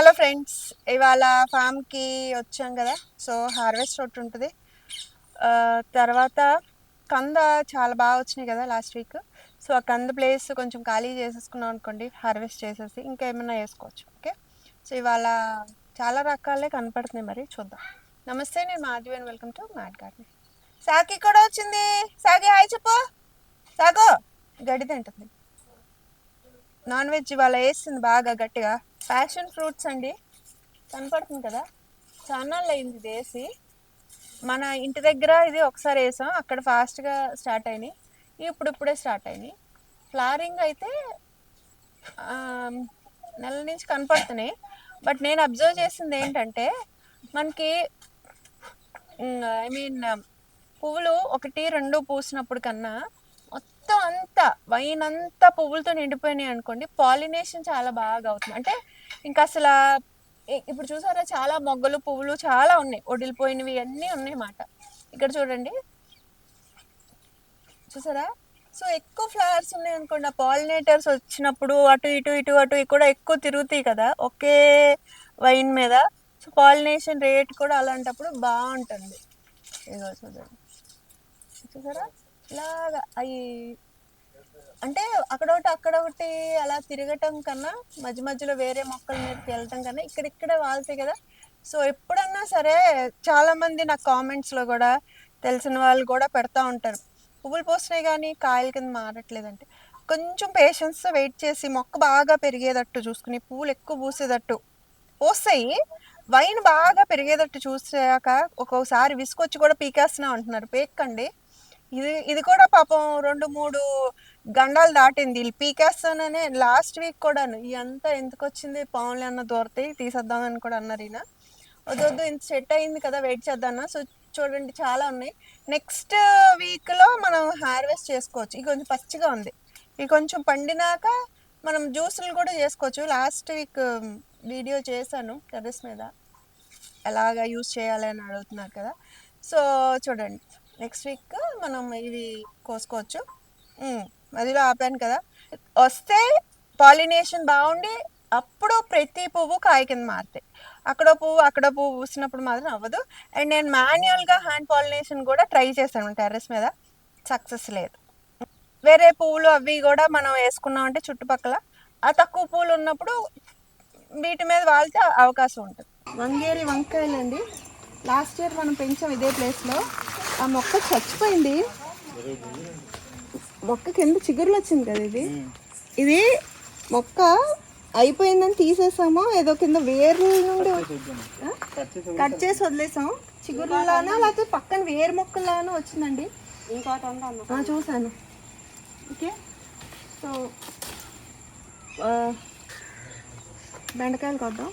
Hello friends ఇవాళ ఫామ్కి వచ్చాం కదా సో హార్వెస్ట్ ఒకటి ఉంటుంది. తర్వాత కంద చాలా బాగా వచ్చినాయి కదా లాస్ట్ వీక్. సో ఆ కంద ప్లేస్ కొంచెం ఖాళీ చేసేసుకున్నాం అనుకోండి హార్వెస్ట్ చేసేసి ఇంకా ఏమైనా వేసుకోవచ్చు ఓకే? సో ఇవాళ చాలా రకాలే కనపడుతున్నాయి మరి చూద్దాం. నమస్తే నేను Madhavi and welcome to mat garden సాకి కూడా వచ్చింది. సాగి హాయ్ చెప్పు. సాకు గడి తింటుంది. నాన్ వెజ్ ఇవాళ వేసింది బాగా గట్టిగా. ప్యాషన్ ఫ్రూట్స్ అండి. కనపడుతుంది కదా? చాలా అయింది ఇది వేసి. మన ఇంటి దగ్గర ఇది ఒకసారి వేసాం. అక్కడ ఫాస్ట్గా స్టార్ట్ అయినాయి. ఇప్పుడిప్పుడే స్టార్ట్ అయినాయి. ఫ్లారింగ్ అయితే నెల నుంచి కనపడుతున్నాయి. బట్ నేను అబ్జర్వ్ చేసింది ఏంటంటే మనకి ఐ మీన్ పువ్వులు ఒకటి రెండు పూసినప్పుడు కన్నా మొత్తం అంతా వైన్ అంతా పువ్వులతో నిండిపోయినాయి అనుకోండి పాలినేషన్ చాలా బాగా అవుతుంది. అంటే ఇంకా అసలు ఇప్పుడు చూసారా చాలా మొగ్గలు పువ్వులు చాలా ఉన్నాయి. ఒడిలిపోయినవి అన్నీ ఉన్నాయి మాట. ఇక్కడ చూడండి. చూసారా? సో ఎక్కువ ఫ్లవర్స్ ఉన్నాయి అనుకోండి. ఆ పాలినేటర్స్ వచ్చినప్పుడు అటు ఇటు ఇటు అటు కూడా ఎక్కువ తిరుగుతాయి కదా ఒకే వైన్ మీద. సో పాలినేషన్ రేట్ కూడా అలాంటప్పుడు బాగుంటుంది. ఇదిగో చూడండి. చూసారా? ఇలాగా అవి అంటే అక్కడ ఒకటి అక్కడ ఒకటి అలా తిరగటం కన్నా మధ్య మధ్యలో వేరే మొక్కల మీదకి వెళ్ళటం కన్నా ఇక్కడిక్కడే వాళ్తాయి కదా. సో ఎప్పుడన్నా సరే చాలా మంది నాకు కామెంట్స్లో కూడా తెలిసిన వాళ్ళు కూడా పెడతా ఉంటారు. పువ్వులు పోస్తున్నాయి కానీ కాయల కింద మారట్లేదంటే. కొంచెం పేషెన్స్ వెయిట్ చేసి మొక్క బాగా పెరిగేటట్టు చూసుకుని పువ్వులు ఎక్కువ పూసేటట్టు. పోస్తాయి వైన్ బాగా పెరిగేటట్టు చూసాక ఒక్కొక్కసారి విసుకొచ్చి కూడా పీకేస్తున్నా అంటున్నారు. పేక్కండి. ఇది ఇది కూడా పాపం రెండు మూడు గండాలు దాటింది. వీళ్ళు పీకేస్తాననే లాస్ట్ వీక్ కూడాను. ఇదంతా ఎందుకు వచ్చింది? పావులు అన్న తీసేద్దాం తీసేద్దామని కూడా అన్నారు ఈయన. వద్దు వద్దు ఇంత సెట్ అయింది కదా వెయిట్ చేద్దాం సో చూడండి చాలా ఉన్నాయి. నెక్స్ట్ వీక్లో మనం హార్వెస్ట్ చేసుకోవచ్చు. ఇది కొంచెం పచ్చిగా ఉంది. ఇది కొంచెం పండినాక మనం జ్యూసులు కూడా చేసుకోవచ్చు. లాస్ట్ వీక్ వీడియో చేశాను టెర్రస్ మీద. ఎలాగా యూస్ చేయాలి అని అడుగుతున్నారు కదా. సో చూడండి. నెక్స్ట్ వీక్ మనం ఇవి కోసుకోవచ్చు. మధ్యలో ఆపాను కదా. వస్తే పాలినేషన్ బాగుండి అప్పుడు ప్రతి పువ్వు కాయ కింద మారుతాయి. అక్కడ పువ్వు అక్కడ పువ్వు పూసినప్పుడు మాత్రం అవ్వదు. అండ్ నేను మాన్యువల్గా హ్యాండ్ పాలినేషన్ కూడా ట్రై చేశాను టెర్రస్ మీద. సక్సెస్ లేదు. వేరే పువ్వులు అవి కూడా మనం వేసుకున్నాం అంటే చుట్టుపక్కల ఆ తక్కువ పువ్వులు ఉన్నప్పుడు వీటి మీద వాళ్తే అవకాశం ఉంటుంది. వంగేరి వంకాయలండి లాస్ట్ ఇయర్ మనం పెంచాం ఇదే ప్లేస్లో. ఆ మొక్క చచ్చిపోయింది. మొక్క కింద చిగురులు వచ్చింది కదా ఇది? ఇది మొక్క అయిపోయిందని తీసేసామో? ఏదో కింద వేరు నుండి? కట్ చేసి వదిలేసాం. చిగురులానా లేకపోతే పక్కన వేరు మొక్కలానా వచ్చిందండి? ఇంకోటి చూశాను. ఓకే. సో బెండకాయలు కొద్దాం.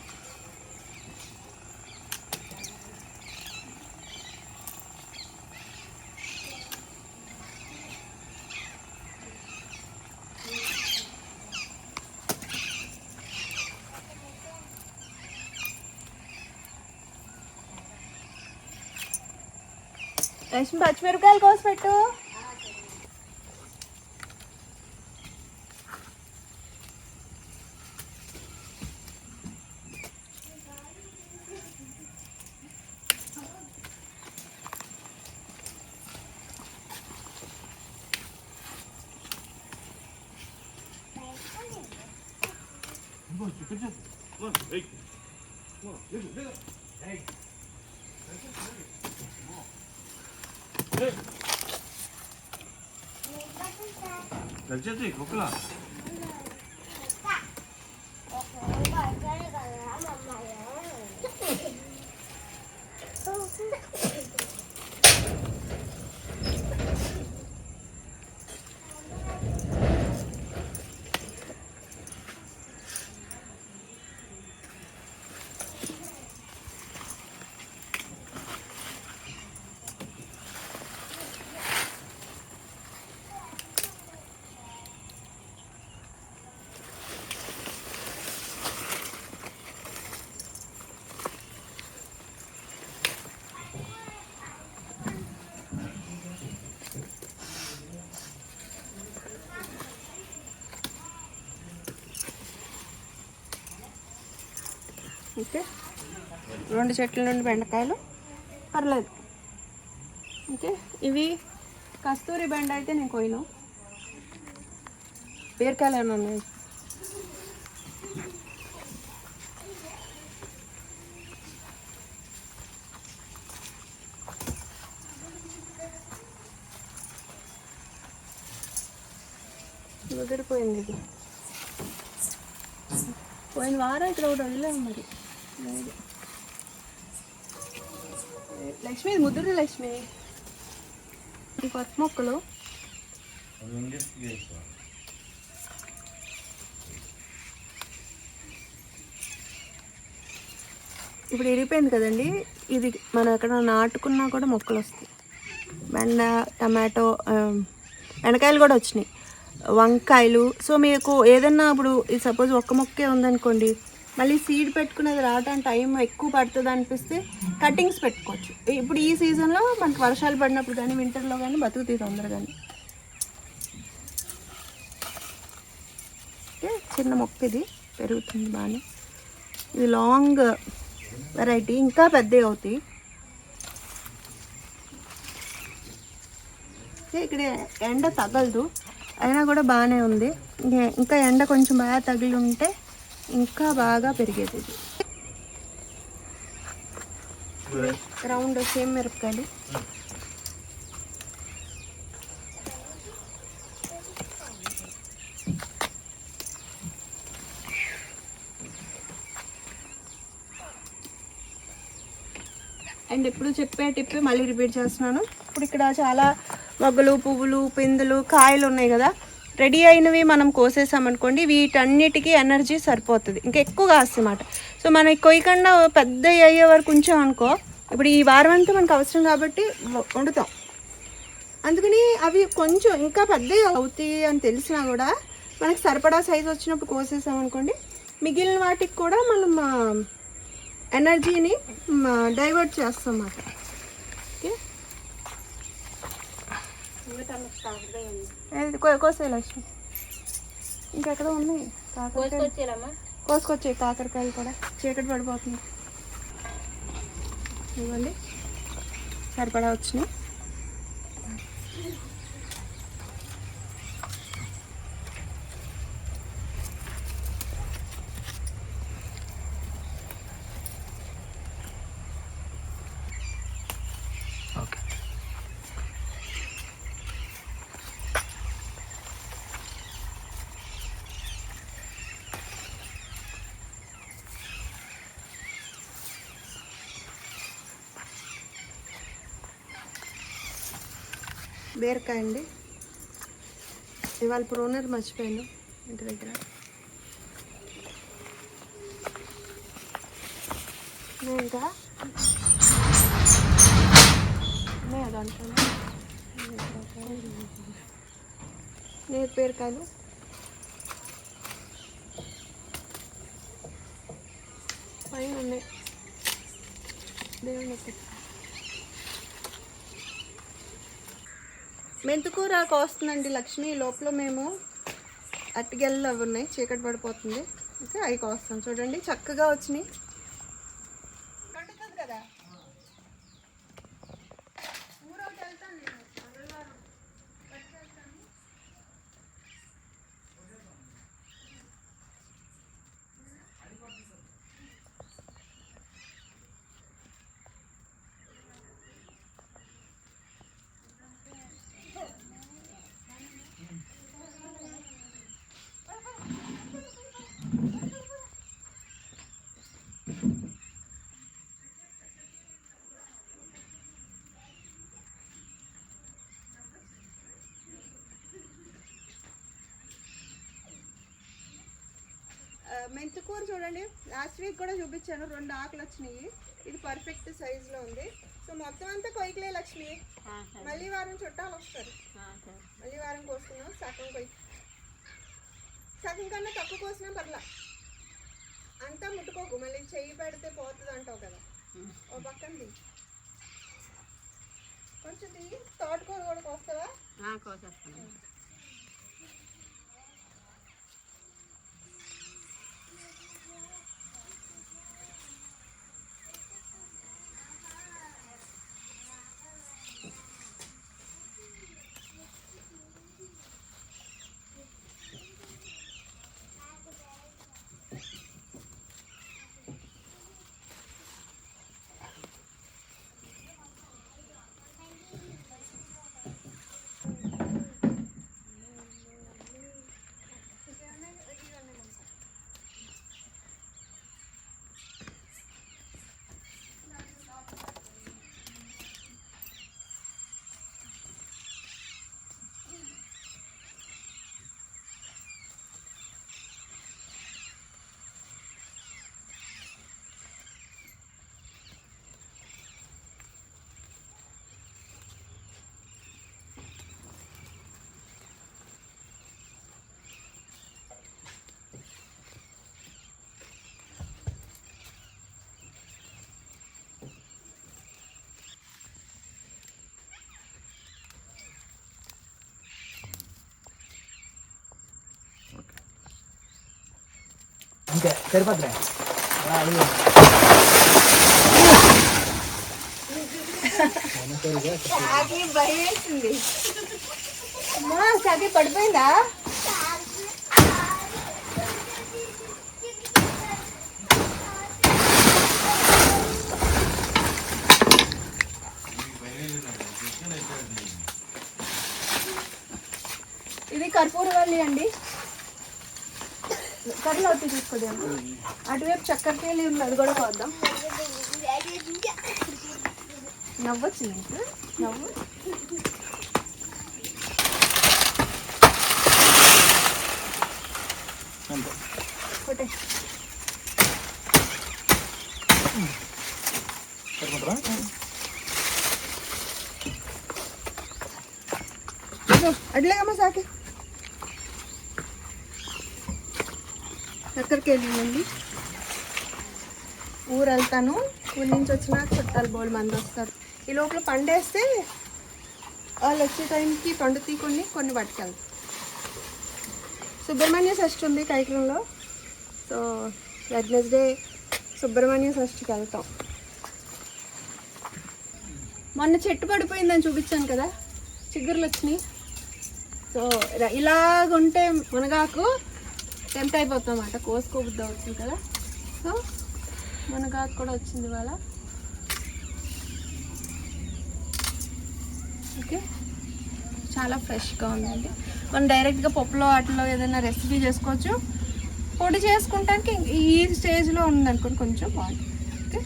లక్ష్మి పచ్చిమిరపకాయలు కోసి పెట్టు. 这最僕够。ఓకే. రెండు చెట్ల నుండి బెండకాయలు. పర్లేదు. ఓకే. ఇవి కస్తూరి బెండ అయితే నేను కొయ్యను. బీరకాయలు ఏమైనా ఉన్నాయి? ముదిరిపోయింది ఇది. పోయిన వారం ఇక్కడ ఒకటి వదిలేము మరి. లక్ష్మి ఇది ముద్దురు లక్ష్మి. ఈ కొత్త మొక్కలు. ఇప్పుడు ఇరిగిపోయింది కదండి. ఇది మనం ఎక్కడ నాటుకున్నా కూడా మొక్కలు వస్తాయి. బెండ టమాటో వెనకాయలు బెండకాయలు కూడా వచ్చినాయి. వంకాయలు. సో మీకు ఏదన్నా ఇప్పుడు సపోజ్ ఒక్క మొక్కే ఉందనుకోండి మళ్ళీ సీడ్ పెట్టుకునేది రావడానికి టైం ఎక్కువ పడుతుంది అనిపిస్తే కటింగ్స్ పెట్టుకోవచ్చు. ఇప్పుడు ఈ సీజన్లో మనకి వర్షాలు పడినప్పుడు కానీ వింటర్లో కానీ బతుకుతాయి తొందరగానే. ఓకే చిన్న మొక్క ఇది. పెరుగుతుంది బాగానే. ఇది లాంగ్ వెరైటీ ఇంకా పెద్దవి అవుతాయి. ఇక్కడ ఎండ తగలదు. అయినా కూడా బాగానే ఉంది. ఇంకా ఎండ కొంచెం బాగా తగిలి ఉంటే ఇంకా బాగా పెరిగేది ఇది. రౌండ్ సేమ్ మిరపకాయలు. అండ్ ఎప్పుడు చెప్పే టిప్పే మళ్ళీ రిపీట్ చేస్తున్నాను. ఇప్పుడు ఇక్కడ చాలా మొగ్గలు పువ్వులు పిందులు కాయలు ఉన్నాయి కదా. రెడీ అయినవి మనం కోసేసామనుకోండి వీటన్నిటికీ ఎనర్జీ సరిపోతుంది. ఇంకా ఎక్కువ కాస్తమాట సో మనకి కొయ్యకుండా పెద్ద అయ్యే వరకు ఉంచాం అనుకో ఇప్పుడు ఈ వారం అంతా మనకు అవసరం కాబట్టి వండుతాం. అందుకని అవి కొంచెం ఇంకా పెద్దవి అవుతాయి అని తెలిసినా కూడా మనకి సరిపడా సైజు వచ్చినప్పుడు కోసేసాం అనుకోండి మిగిలిన వాటికి కూడా మనం ఎనర్జీని డైవర్ట్ చేస్తాం అన్నమాట. ఏది? కో- కోసేయి లక్ష్మి ఇంకెక్కడ ఉన్నాయి. కోసుకొచ్చాయి కాకరకాయలు కూడా. చీకటి పడిపోతుంది ఇవ్వండి. సరిపడా వచ్చినాయి. బీరకాయ అండి. ఇవాళ ప్రోనర్ మర్చిపోయాను ఇంటి దగ్గర. ఇంకా ఉన్నాయా దాంట్లో బీరకాయలు? పైన ఉన్నాయి. దేవుని మెంతుకూర కోస్తుందండి లక్ష్మి. లోపల మేము అట్టిగెళ్ళు అవి ఉన్నాయి. చీకటి పడిపోతుంది. అయితే అవి కోస్తాం. చూడండి చక్కగా వచ్చినాయి కదా మెంతికూర చూడండి. లాస్ట్ వీక్ కూడా చూపించాను. రెండు ఆకులు వచ్చినాయి. ఇది పర్ఫెక్ట్ సైజులో ఉంది. సో మొత్తం అంతా కొయ్యలే లక్ష్మి. మళ్ళీ వారం చుట్టాలు వస్తారు. మళ్ళీ వారం కోసుకున్నాం సగం కొయ్యి. సగం కన్నా తక్కువ కోసినా పర్లా. అంతా ముట్టుకోకు. మళ్ళీ చెయ్యి పెడితే పోతుంది అంటావు కదా. ఓ పక్కన తీ. కొంచెం తీ. తోటకూర కూడా కోస్తావా? అంతే సరిపోతుంది అలా అడుగు. పడిపోయిందా? ఇది కర్పూరవల్లి అండి. కర్రలు అవుతాయి తీసుకోదాం అటువైపు చక్కెరకేళి ఉంది అది కూడా పోద్దాం నవ్వొచ్చింది నీకు? నవ్వు. అడ్లేగమ్మా సాకి. ఎక్కడికి వెళ్ళిందండి? ఊరు వెళ్తాను ఊరి నుంచి వచ్చినాక చుట్టాలు బోల్ మంది వస్తారు. ఈ లోపల పండేస్తే వాళ్ళు వచ్చే టైంకి పండు తీకొని కొన్ని పట్టుకెళ్తాం సుబ్రహ్మణ్య షష్ఠి ఉంది కైకులంలో సో వెడ్నెస్డే సుబ్రహ్మణ్య షష్ఠికి వెళ్తాం. మొన్న చెట్టు పడిపోయిందని చూపించాను కదా. చిగుర్లు వచ్చినాయి. సో ఇలాగుంటే మునగాకు టెంప్ట్ అయిపోతాం అన్నమాట కోసుకోబుద్ది అవుతుంది కదా. సో మునగాకు కూడా వచ్చింది ఇవాళ. ఓకే. చాలా ఫ్రెష్గా ఉందండి. మనం డైరెక్ట్గా పప్పులో వాటిలో ఏదైనా రెసిపీ చేసుకోవచ్చు. పొడి చేసుకుంటానికి ఈ స్టేజ్లో ఉందనుకోండి కొంచెం బాగుంటుంది ఓకే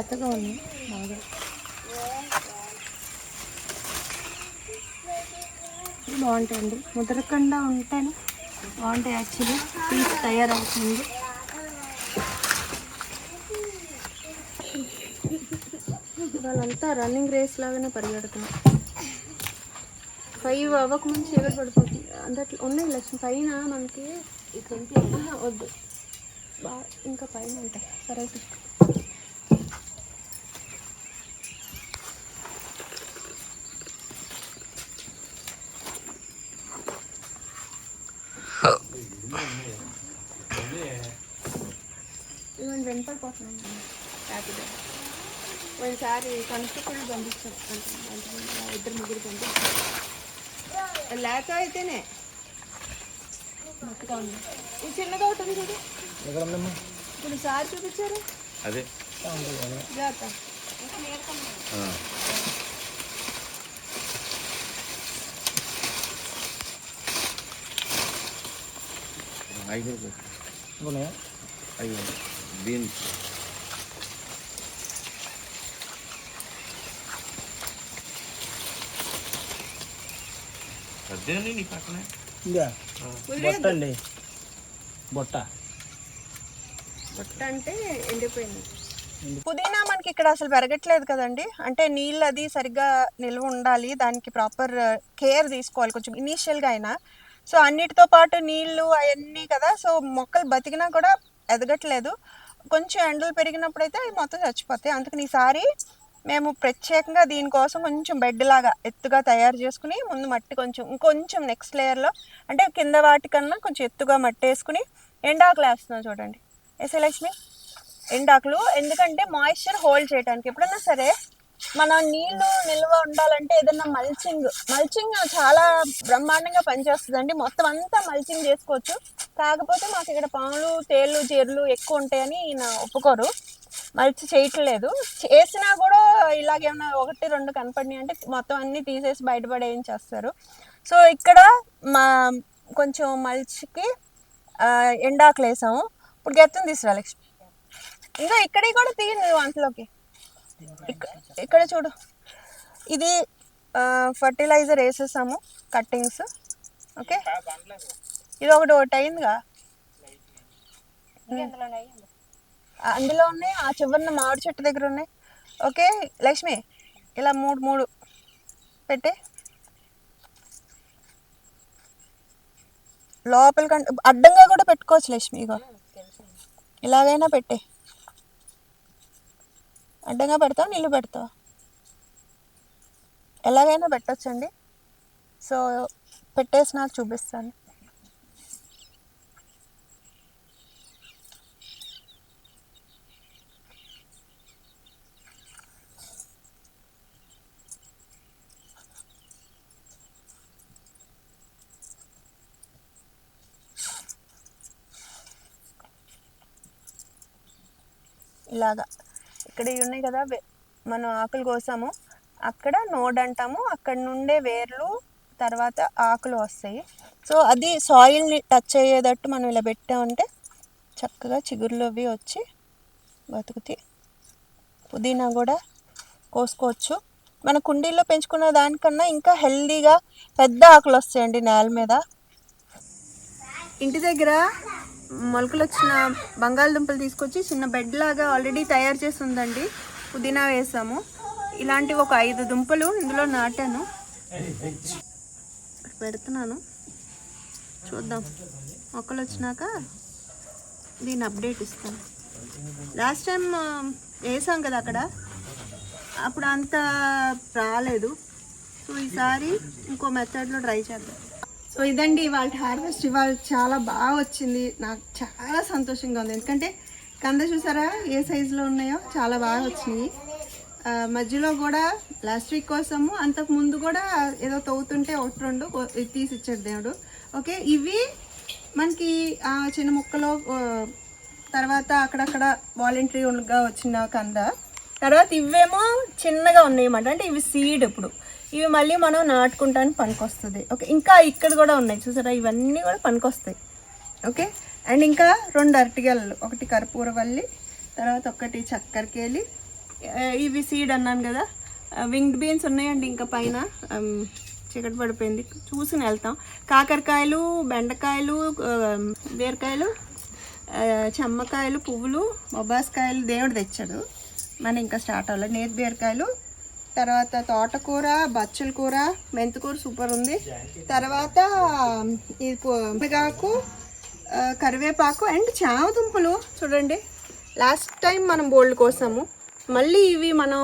ఇవి ఉంది బాగా బాగుంటాయండి. ముదరకుండా ఉంటేనే బాగుంటాయి యాక్చువల్లీ. పీస్ తయారవుతుంది. వాళ్ళంతా రన్నింగ్ రేస్ లాగానే పరిగెడుతున్నాం ఫైవ్ అవ్వక ముందు చీకటి పడిపోతుంది. అందట్లో ఉన్నాయి లక్ష్మి. పైన మనకి ఆహా, వద్దు. బాగా ఇంకా పైన ఉంటాయి. సరే ఇవన్నీ వెనపడిపోతున్నాను హ్యాపీగా ఒకసారి అంటే అంటే ఇద్దరు ముగ్గురు పంపించాం లేక అయితేనే. ఉంది. ఇది చిన్నగా ఉంటుంది చూడు. ఇప్పుడు సార్ చూపించారు. అదే. జాగ్రత్త. ఐదు. ఉన్నాయా ఐదు. బీన్స్. నీ పక్కనే? ఇంకా బొట్ట అండి. బొట్ట. బొట్ట అంటే ఎండిపోయింది. పుదీనా మనకి ఇక్కడ అసలు పెరగట్లేదు కదండి. అంటే నీళ్ళు అది సరిగ్గా నిల్వ ఉండాలి. దానికి ప్రాపర్ కేర్ తీసుకోవాలి. కొంచెం ఇనీషియల్గా అయినా. సో అన్నిటితో పాటు నీళ్ళు అవన్నీ కదా సో మొక్కలు బతికినా కూడా ఎదగట్లేదు. కొంచెం ఎండలు పెరిగినప్పుడు అయితే అవి మొత్తం చచ్చిపోతాయి. అందుకని ఈసారి మేము ప్రత్యేకంగా దీనికోసం కొంచెం బెడ్ లాగా ఎత్తుగా తయారు చేసుకుని ముందు మట్టి కొంచెం ఇంకొంచెం నెక్స్ట్ లేయర్లో అంటే కింద వాటికన్నా కొంచెం ఎత్తుగా మట్టి వేసుకుని ఎండాకులు వేస్తున్నాం చూడండి. ఎస్ఏ లక్ష్మి? ఎండాకులు ఎందుకంటే మాయిశ్చర్ హోల్డ్ చేయడానికి ఎప్పుడన్నా సరే మన నీళ్ళు నిల్వ ఉండాలంటే ఏదైనా మల్చింగ్ మల్చింగ్ చాలా బ్రహ్మాండంగా పనిచేస్తుందండి. మొత్తం అంతా మల్చింగ్ చేసుకోవచ్చు. కాకపోతే మాకు ఇక్కడ పాములు తేళ్ళు జీర్లు ఎక్కువ ఉంటాయని ఈయన ఒప్పుకోరు. మల్చి చేయట్లేదు. చేసినా కూడా ఇలాగేమన్నా ఒకటి రెండు కనపడినాయి అంటే మొత్తం అన్ని తీసేసి బయటపడేయించేస్తారు సో ఇక్కడ మా కొంచెం మల్చికి ఎండాకులు వేసాము. ఇప్పుడు గెత్తం తీసుకురా లక్ష్మి. ఇంకా ఇక్కడే కూడా తీయండి వంటలోకి. అంతలోకి ఇక్కడ చూడు. ఇది ఫర్టిలైజర్ వేసేసాము కట్టింగ్స్ ఓకే? ఇది ఒకటి ఒకటి అయిందిగా. అందులో ఉన్నాయి ఆ చివరిన మామిడి చెట్టు దగ్గర ఉన్నాయి. ఓకే? లక్ష్మి ఇలా మూడు మూడు పెట్టే. లోపలికంటే అడ్డంగా కూడా పెట్టుకోవచ్చు లక్ష్మి ఇగో. ఇలాగైనా పెట్టే. అడ్డంగా పెడతావు? నీళ్ళు పెడతావు? ఎలాగైనా పెట్టొచ్చండి. సో పెట్టేసి నాకు చూపిస్తాను. ఇలాగా. ఇక్కడ ఉన్నాయి కదా మనం ఆకులు కోసాము. అక్కడ నోడ్ అంటాము. అక్కడ నుండే వేర్లు తర్వాత ఆకులు వస్తాయి. సో అది సాయిల్ని టచ్ అయ్యేటట్టు మనం ఇలా పెట్టామంటే చక్కగా చిగురులు అవి వచ్చి బతుకుతాయి. పుదీనా కూడా కోసుకోవచ్చు. మన కుండీల్లో పెంచుకున్న దానికన్నా ఇంకా హెల్దీగా పెద్ద ఆకులు వస్తాయండి నేల మీద. ఇంటి దగ్గర మొలకలు వచ్చిన బంగాళదుంపలు తీసుకొచ్చి చిన్న బెడ్ లాగా ఆల్రెడీ తయారు చేసి ఉందండి. పుదీనా వేసాము. ఇలాంటివి ఒక ఐదు దుంపలు ఇందులో నాటాను. పెడుతున్నాను. చూద్దాం. మొక్కలు వచ్చినాక దీన్ని అప్డేట్ ఇస్తాను. లాస్ట్ టైం వేసాం కదా అక్కడ. అప్పుడు అంత రాలేదు. సో ఈసారి ఇంకో మెథడ్లో ట్రై చేద్దాం. సో ఇదండి ఇవాళ హార్వెస్ట్. ఇవాళ చాలా బాగా వచ్చింది. నాకు చాలా సంతోషంగా ఉంది. ఎందుకంటే కంద చూసారా ఏ సైజులో ఉన్నాయో? చాలా బాగా వచ్చినాయి. మధ్యలో కూడా లాస్ట్ వీక్ కోసము అంతకు ముందు కూడా ఏదో తవ్వుతుంటే ఒకటి రెండు తీసి ఇచ్చాడు దేవుడు. ఓకే ఇవి మనకి ఆ చిన్న ముక్కలో తర్వాత అక్కడక్కడ వాలంటరీగా వచ్చిన కంద. తర్వాత ఇవేమో చిన్నగా ఉన్నాయి అన్నమాట. అంటే ఇవి సీడ్ ఇప్పుడు. ఇవి మళ్ళీ మనం నాటుకుంటానికి పనికొస్తుంది. ఓకే ఇంకా ఇక్కడ కూడా ఉన్నాయి. చూసారా? ఇవన్నీ కూడా పనికొస్తాయి. ఓకే అండ్ ఇంకా రెండు అరటిగెలలు ఒకటి కర్పూరవల్లి తర్వాత ఒకటి చక్కెరకేలి. ఇవి సీడ్ అన్నాను కదా. వింగ్డ్ బీన్స్ ఉన్నాయండి ఇంకా పైన. చీకటి పడిపోయింది. చూసుకుని వెళ్తాం. కాకరకాయలు బెండకాయలు బీరకాయలు చెమ్మకాయలు పువ్వులు బొబ్బాస్కాయలు దేవుడు తెచ్చాడు. మన ఇంకా స్టార్ట్ అవ్వలేదు. నేతి బీరకాయలు తర్వాత తోటకూర బచ్చల కూర మెంతికూర సూపర్ ఉంది. తర్వాత ఇది పొగాకు కరివేపాకు అండ్ చామదుంపలు చూడండి. లాస్ట్ టైం మనం బోల్డ్ కోసాము. మళ్ళీ ఇవి మనం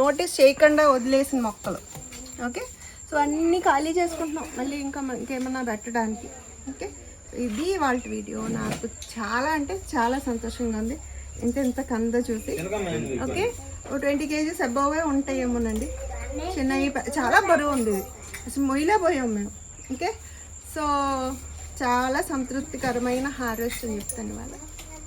నోటీస్ చేయకుండా వదిలేసిన మొక్కలు. ఓకే? సో అన్నీ ఖాళీ చేసుకుంటున్నాం. మళ్ళీ ఇంకా ఇంకేమన్నా పెట్టడానికి. ఓకే? ఇది వాళ్ళ వీడియో. నాకు చాలా అంటే చాలా సంతోషంగా ఉంది. ఇంత ఇంత కంద చూసి. ఓకే? ట్వంటీ కేజీస్ అబ్బోవే ఉంటాయేమోనండి. చిన్న చాలా బరువు ఉంది ఇది. అసలు మొయ్యలే పోయాం మేము. ఓకే? సో చాలా సంతృప్తికరమైన హార్వెస్ట్ అని చెప్తాను వాళ్ళ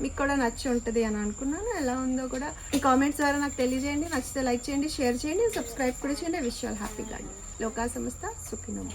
మీకు కూడా నచ్చి ఉంటుంది అని అనుకున్నాను. ఎలా ఉందో కూడా ఈ కామెంట్స్ ద్వారా నాకు తెలియజేయండి. నచ్చితే లైక్ చేయండి షేర్ చేయండి సబ్స్క్రైబ్ కూడా చేయండి. విషయాలు హ్యాపీ గార్డెన్ లోకా సంస్థ సుఖినమో.